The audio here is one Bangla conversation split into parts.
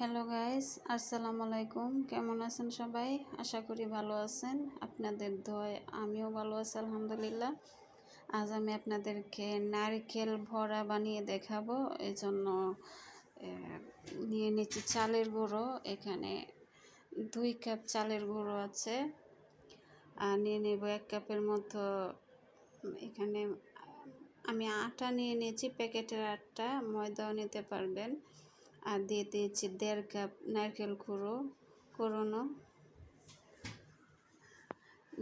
হ্যালো গাইস, আসসালামু আলাইকুম। কেমন আছেন সবাই? আশা করি ভালো আছেন। আপনাদের দয় আমিও ভালো আছি, আলহামদুলিল্লাহ। আজ আমি আপনাদেরকে নারকেল ভরা বানিয়ে দেখাবো। এই জন্য নিয়ে নিচ্ছি চালের গুঁড়ো। এখানে দুই কাপ চালের গুঁড়ো আছে। আর নিয়ে নেব এক কাপের মতো, এখানে আমি আটা নিয়ে নিয়েছি, প্যাকেটের আটটা। ময়দাও নিতে পারবেন। আর দিয়ে দিয়েছি দেড় কাপ নারকেল কুড়ো কোরোনো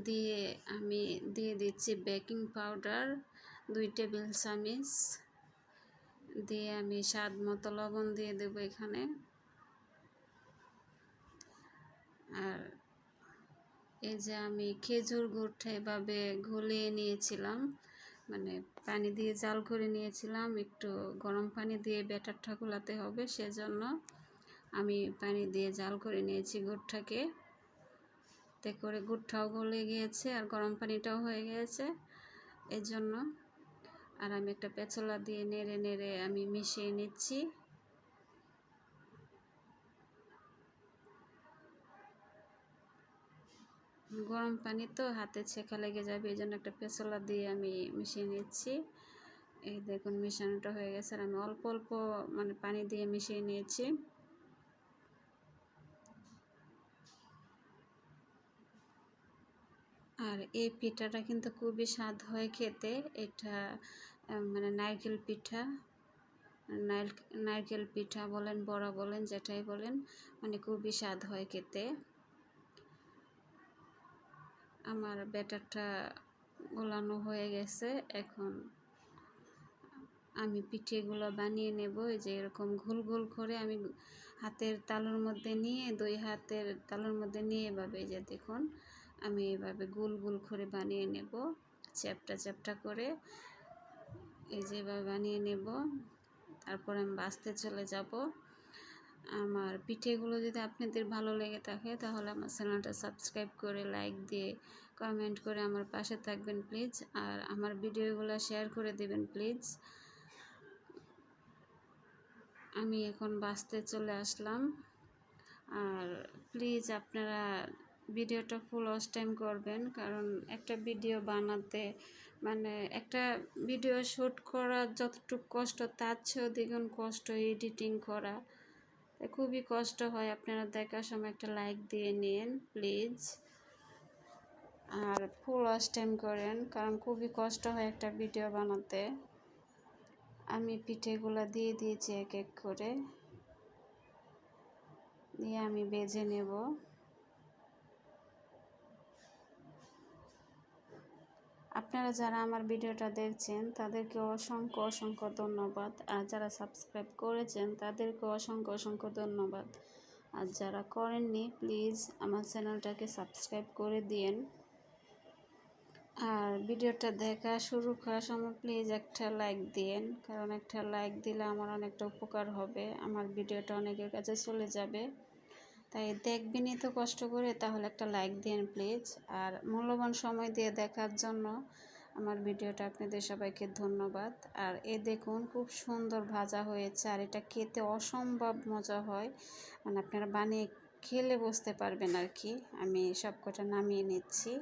দিয়ে আমি দিয়ে দিচ্ছি বেকিং পাউডার দুই টেবিল চামিচ দিয়ে আমি স্বাদ মতো লবণ দিয়ে দেব এখানে আর এই যে আমি খেজুর গুড়টা এভাবে ঘুলিয়ে নিয়েছিলাম মানে পানি দিয়ে জাল করে নিয়েছিলাম, একটু গরম পানি দিয়ে ব্যাটারটা গোলাতে হবে, সেজন্য আমি পানি দিয়ে জাল করে নিয়েছি গুড়টাকে। তে করে গুড়টাও গলে গিয়েছে আর গরম পানিটাও হয়ে গিয়েছে এর জন্য আর আমি একটা পেছলা দিয়ে নেড়ে নেড়ে আমি মিশিয়ে নিচ্ছি। গরম পানি তো হাতে ছেঁকা লেগে যাবে, এই জন্য একটা পেছলা দিয়ে আমি মিশিয়ে নিচ্ছি। এই দেখুন, মিশানোটা হয়ে গেছে আর আমি অল্প অল্প মানে পানি দিয়ে মিশিয়ে নিয়েছি। আর এই পিঠাটা কিন্তু খুবই স্বাদ হয় খেতে। এটা মানে নারকেল পিঠা নারকেল পিঠা বলেন, বড়া বলেন, যেটাই বলেন মানে খুবই স্বাদ হয় খেতে। আমার ব্যাটারটা গোলানো হয়ে গেছে। এখন আমি পিঠেগুলো বানিয়ে নেব। এই যে এরকম ঘুল ঘুল করে আমি হাতের তালুর মধ্যে নিয়ে, দুই হাতের তালুর মধ্যে নিয়ে এভাবে যে দেখুন, আমি এভাবে গোল গোল করে বানিয়ে নেব। চ্যাপটা চ্যাপটা করে এই যেভাবে বানিয়ে নেব। তারপর আমি বাঁচতে চলে যাব। আমার পিঠেগুলো যদি আপনাদের ভালো লেগে থাকে, তাহলে আমার চ্যানেলটা সাবস্ক্রাইব করে লাইক দিয়ে কমেন্ট করে আমার পাশে থাকবেন প্লিজ। আর আমার ভিডিওগুলো শেয়ার করে দেবেন প্লিজ। আমি এখন বাসতে চলে আসলাম। আর প্লিজ আপনারা ভিডিওটা ফুল ওয়াচ টাইম করবেন, কারণ একটা ভিডিও বানাতে মানে একটা ভিডিও শ্যুট করা যতটুকু কষ্ট, তার চেয়েও দ্বিগুণ কষ্ট এডিটিং করা। খুবই কষ্ট হয় আপনারা দেখার সময় একটা লাইক দিয়ে নিন প্লিজ আর ফুল অস্টেম করেন, কারণ খুবই কষ্ট হয় একটা ভিডিও বানাতে। আমি পিঠেগুলো দিয়ে দিয়েছি এক এক করে। দিয়ে আমি বেজে নেব। আপনারা যারা আমার ভিডিওটা দেখছেন, তাদেরকে অসংখ্য অসংখ্য ধন্যবাদ। আর যারা সাবস্ক্রাইব করেছেন, তাদেরকে অসংখ্য অসংখ্য ধন্যবাদ। আর যারা করেননি, প্লিজ আমার চ্যানেলটাকে সাবস্ক্রাইব করে দিন আর ভিডিওটা দেখা শুরু করার সময় প্লিজ একটা লাইক দিন কারণ একটা লাইক দিলে আমার অনেকটা উপকার হবে। আমার ভিডিওটা অনেকের কাছে চলে যাবে। তাই দেখবেনই তো কষ্ট করে, তাহলে একটা লাইক দিন প্লিজ আর মূল্যবান সময় দিয়ে দেখার জন্য আমার ভিডিওটা আপনাদের সবাইকে ধন্যবাদ। আর এ দেখুন, খুব সুন্দর ভাজা হয়েছে, আর এটা খেতে অসম্ভব মজা হয়। মানে আপনারা বানিয়ে খেলে বসতে পারবেন আর কি। আমি সবকটা নামিয়ে নিচ্ছি।